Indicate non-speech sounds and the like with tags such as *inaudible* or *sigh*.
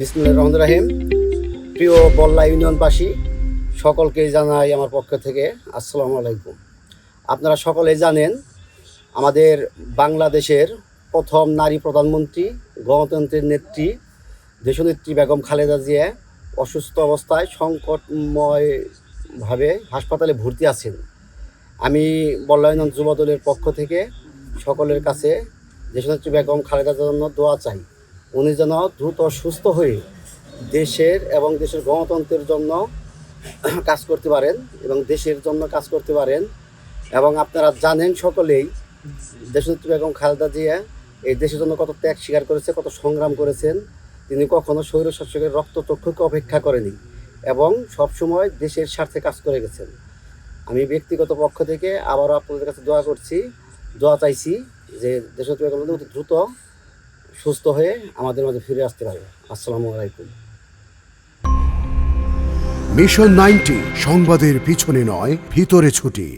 বিসমুল্লাহ রহমান রাহিম। প্রিয় বল্লা ইউনিয়নবাসী, সকলকে জানাই আমার পক্ষ থেকে আসসালামু আলাইকুম। আপনারা সকলে জানেন, আমাদের বাংলাদেশের প্রথম নারী প্রধানমন্ত্রী, গণতন্ত্রের নেত্রী, দেশনেত্রী বেগম খালেদা জিয়া অসুস্থ অবস্থায় সংকটময়ভাবে হাসপাতালে ভর্তি আছেন। আমি বল্লা ইউনিয়ন যুব দলের পক্ষ থেকে সকলের কাছে দেশনেত্রী বেগম খালেদার জন্য দোয়া চাই। উনি যেন দ্রুত সুস্থ হয়ে দেশের এবং দেশের গণতন্ত্রের জন্য *clears throat* কাজ করতে পারেন এবং দেশের জন্য কাজ করতে পারেন। এবং আপনারা জানেন সকলেই, দেশনেত্রী বেগম খালেদা জিয়া এই দেশের জন্য কত ত্যাগ স্বীকার করেছে, কত সংগ্রাম করেছেন। তিনি কখনো স্বৈর শাসকের রক্তচক্ষুকে অপেক্ষা করেনি এবং সবসময় দেশের স্বার্থে কাজ করে গেছেন। আমি ব্যক্তিগত পক্ষ থেকে আবারও আপনাদের কাছে দোয়া করছি, দোয়া চাইছি যে দেশনেত্রী বেগম দ্রুত সুস্থ হয়ে আমাদের মাঝে ফিরে আসতে পারে আসসালামু আলাইকুম। মিশন নাইনটি সংবাদের পিছনে নয়, ভিতরে ছুটি।